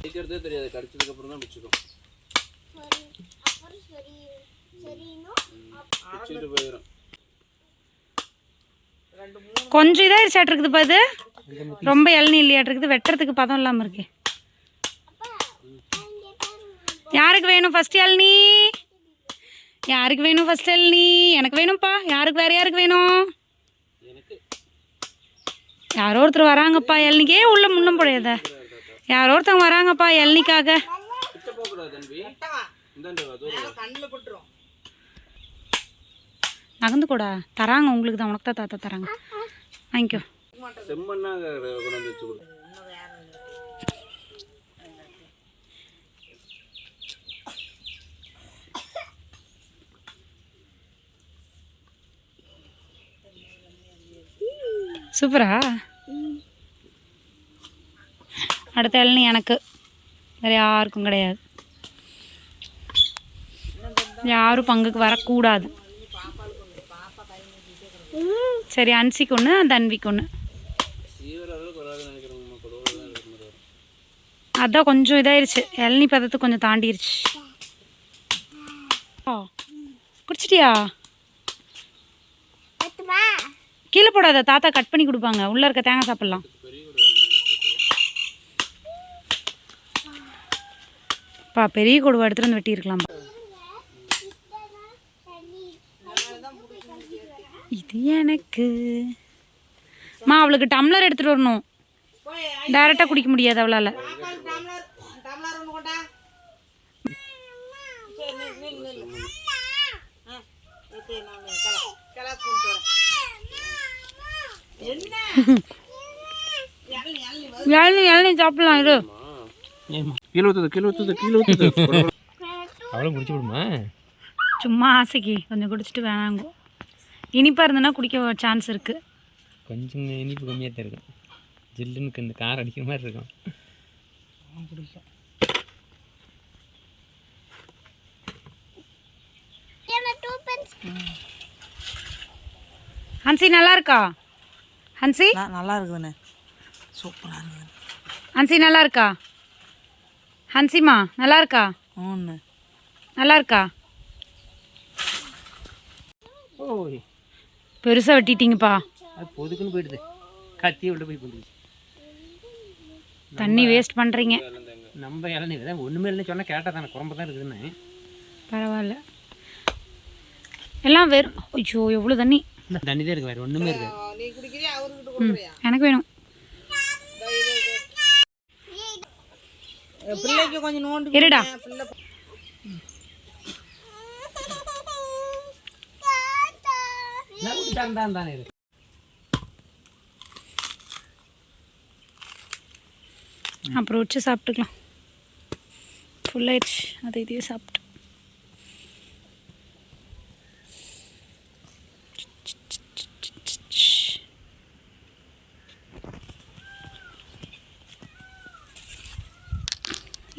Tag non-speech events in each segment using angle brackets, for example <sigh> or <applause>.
கடிக்கிறதே தெரியாது. கடிச்சதுக்கு அப்புறம் தான் பிடிச்சிக்கும் பிடிச்சிட்டு போயிடும் கொஞ்சம் இதாகிடுச்சாட்டு இருக்குதுப்பா இது ரொம்ப இளநீ இல்லையாட்டு இருக்குது. வெட்டுறதுக்கு பதம் இல்லாமல் இருக்கு. யாருக்கு வேணும் ஃபர்ஸ்ட் இளநீ? யாருக்கு வேணும் ஃபர்ஸ்ட் இளநீ? எனக்கு வேணும்ப்பா. யாருக்கு வேற யாருக்கு வேணும்? எனக்கு. யாரோ ஒருத்தர் வராங்கப்பா. இளநிக்கே உள்ள முன்னம் போடையாத யாரோ ஒருத்தவங்க வராங்கப்பா இளநிக்காக நகர்ந்து கூட தராங்க உங்களுக்கு தான் உனக்கு தான் தாத்தா தராங்க. வாங்கிக்கோ. சூப்பரா? அடுத்த இளநீ எனக்கு. வேறு யாருக்கும் கிடையாது. யாரும் பங்குக்கு வரக்கூடாது. சரி அன்சிக்கு ஒன்று தன்விக்கு ஒன்று அதான் கொஞ்சம் இதாயிருச்சு. இளநீ பதத்தை கொஞ்சம் தாண்டிருச்சு. குடிச்சிட்டியா? கீழே போடாத தாத்தா கட் பண்ணி கொடுப்பாங்க. உள்ளே இருக்க தேங்காய் சாப்பிட்லாம். பா பெரிய கொடுவா எடுத்துகிட்டு வந்து வெட்டியிருக்கலாம்? இது எனக்கு. மா அவளுக்கு டம்ளர் எடுத்துகிட்டு வரணும். டைரெக்டாக குடிக்க முடியாது அவளால். <laughs> இளநீ இளநீ சாப்பிட்லாம் இரு. கீழே ஊற்றுது கீழே ஊற்றுது கீழே ஊற்றுது அவ்வளோ குடிச்சு விடுமா? சும்மா ஆசைக்கு. கொஞ்சம் குடிச்சிட்டு வேணாங்க. இனிப்பாக இருந்ததுன்னா குடிக்க சான்ஸ் இருக்குது கொஞ்சம் இனிப்பு கம்மியாக தான் இருக்கும். ஜில்லுன்னு இந்த கார் அடிக்கிற மாதிரி இருக்கும். டூ பென்ஸ் ஹன்சி நல்லா இருக்கா? ஹன்சி? நல்லா இருக்குதுண்ணே. சூப்பராக இருக்குது ஹன்சி நல்லா இருக்கா? ஹன்சிமா நல்லா இருக்கா ஒன்று நல்லா இருக்கா ஓய். பெருசாக வெட்டிட்டீங்கப்பா. அது பொதுக்குன்னு போயிடுது. கத்தியை விட்டு போய் பண்ணுச்சு தண்ணி வேஸ்ட் பண்ணுறீங்க நம்ம இளநீ தான் ஒன்றுமே இல்லைன்னு சொன்னால் கேட்டால் தானே குழம்பு தான் இருக்குதுன்னு. பரவாயில்ல. எல்லாம் வெறும் ஐயோ எவ்வளோ தண்ணி. தண்ணி தான் இருக்கு. வேறு ஒன்றுமே கொடுக்குறியா எனக்கு வேணும். பிள்ளைக்கு கொஞ்சம் நோண்டு இருடா. அப்புறம் வச்சு சாப்பிட்டுக்கலாம். ஃபுல்லாயிடுச்சு அதை இதையும் சாப்பிட்டு.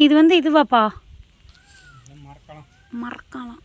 இது வந்து இதுவாப்பா? மறக்கலாம். மறக்கலாம்.